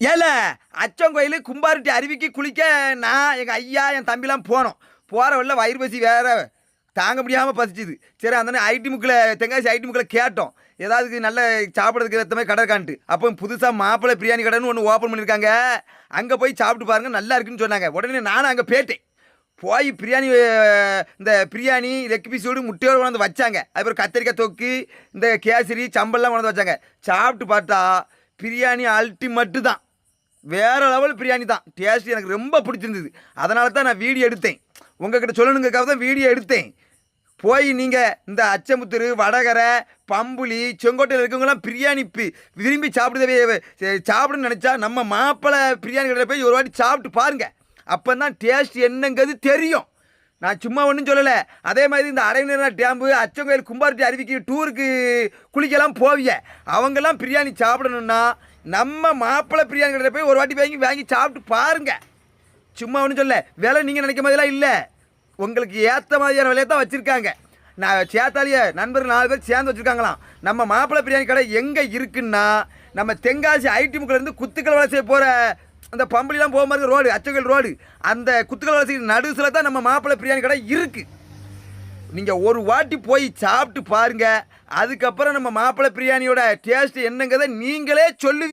ஏல அச்சங்கோயில் கும்பாரிட்டி அருவிக்கு குளிக்க நான் எங்கள் ஐயா என் தம்பிலாம் போனோம். போகிற வழில வயிறு பசி வேற தாங்க முடியாமல் பசிச்சுது. சரி அந்த ஐடி முக்கில் தெங்காசி ஐடி முக்கில் கேட்டோம். ஏதாவது நல்ல சாப்பிட்றதுக்கு ஏற்ற மாதிரி கடை இருக்கான்ட்டு அப்போ புதுசாக மாப்பிள்ளை பிரியாணி கடைன்னு ஒன்று ஓப்பன் பண்ணியிருக்காங்க அங்கே போய் சாப்பிட்டு பாருங்கள் நல்லா இருக்குன்னு சொன்னாங்க. உடனே நானும் அங்கே போயிட்டேன். போய் பிரியாணி இந்த பிரியாணி லெக் பீஸோடு முட்டையோடு கொண்டாந்து வச்சாங்க. அதுக்கப்புறம் கத்திரிக்காய் தொக்கு இந்த கேசரி சம்பல்லாம் கொண்டாந்து வச்சாங்க. சாப்பிட்டு பார்த்தா பிரியாணி அல்டிமேட்டு தான். வேறு லெவல் பிரியாணி தான். டேஸ்ட் எனக்கு ரொம்ப பிடிச்சிருந்தது. அதனால தான் நான் வீடியோ எடுத்தேன். உங்ககிட்ட சொல்லணுங்கக்காக தான் வீடியோ எடுத்தேன். போய் நீங்கள் இந்த அச்சமுத்துரு வடகரை பம்புலி செங்கோட்டையில் இருக்கவங்களாம் பிரியாணி விரும்பி சாப்பிடுதவே சாப்பிடுன்னு நினச்சா நம்ம மாப்பிள்ளை பிரியாணி கடையில் போய் ஒரு வாட்டி சாப்பிட்டு பாருங்கள் அப்போ தான் டேஸ்ட் என்னங்கிறது தெரியும். நான் சும்மா ஒன்றும் சொல்லலை. அதே மாதிரி இந்த அரைநீரா டேம்பு அச்சங்கோயில் கும்பார்ட்டி அருவிக்கு டூருக்கு குளிக்கலாம் போவிய அவங்கெல்லாம் பிரியாணி சாப்பிடணுன்னா நம்ம மாப்பிள்ளை பிரியாணி கடையில் போய் ஒரு வாட்டி வாங்கி வாங்கி சாப்பிட்டு பாருங்கள் சும்மா ஒன்றும் சொல்ல. விலை நீங்கள் நினைக்க மாதிரிலாம் இல்லை. உங்களுக்கு ஏற்ற மாதிரியான விலையை தான் வச்சுருக்காங்க. நான் சேத்தாலிய நண்பர்கள் நாலு பேர் சேர்ந்து வச்சுருக்காங்களாம். நம்ம மாப்பிள்ளை பிரியாணி கடை எங்கே இருக்குன்னா நம்ம தென்காசி ஐடி முக்கிலேருந்து குத்துக்கள் வளர்ச்சியை போகிற அந்த பம்பளிலாம் போக மாதிரி ரோடு அச்சகல் ரோடு. அந்த குத்துக்கள் வளர்ச்சி நடுசில் தான் நம்ம மாப்பிள்ளை பிரியாணி கடை இருக்குது நீங்கள் ஒரு வாட்டி போய் சாப்பிட்டு பாருங்க. அதுக்கப்புறம் நம்ம மாப்பிள்ளை பிரியாணியோட டேஸ்ட் என்னங்கிறத நீங்களே சொல்லு.